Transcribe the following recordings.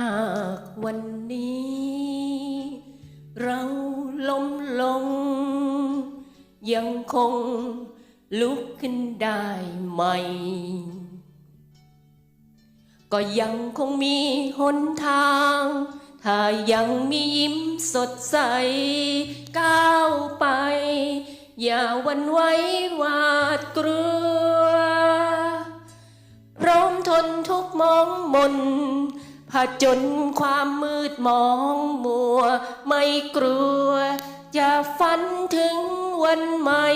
หากวันนี้ เราล้มลง ยังคงลุกขึ้นได้ใหม่ ก็ยังคงมีหนทาง ถ้ายังมียิ้มสดใส ก้าวไป อย่าหวันไหว้หวาดกลัวพร้อมทนทุกมองมน ผจญความมืดมองมัว ไม่กลัวจะฝันถึงวันใหม่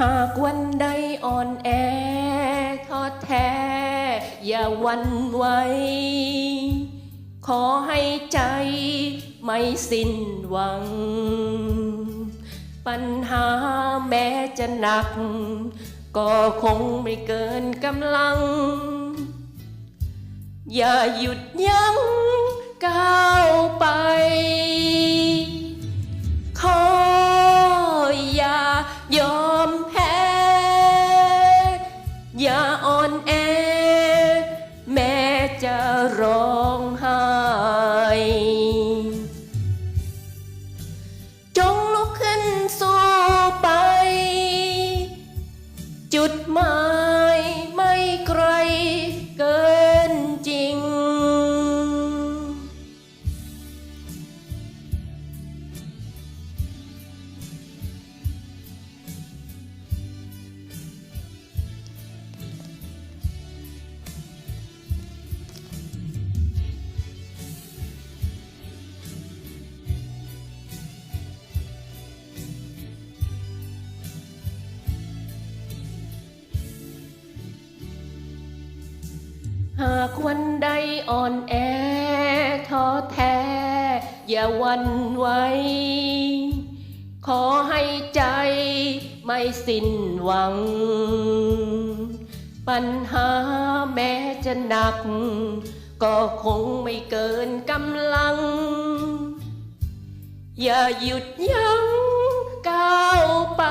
หากวันใดอ่อนแอท้อแท้ อย่าหวันไหวขอให้ใจไม่สิ้นหวัง ปัญหาแม้จะหนัก ก็คงไม่เกินกำลัง อย่าหยุดยั้ง จุดหมาย หากวันใดอ่อนแอท้อแท้ อย่าหวันไหวขอให้ใจไม่สิ้นหวัง ปัญหาแม้จะหนัก ก็คงไม่เกินกำลัง อย่าหยุดยั้งก้าวไป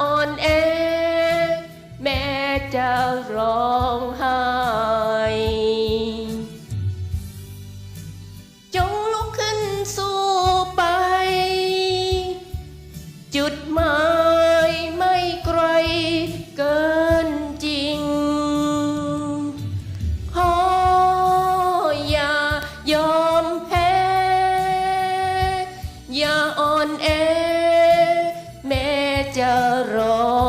อ่อนแอ แม่จะร้องไห้ อย่าอ่อนแอ แม้จะร้อง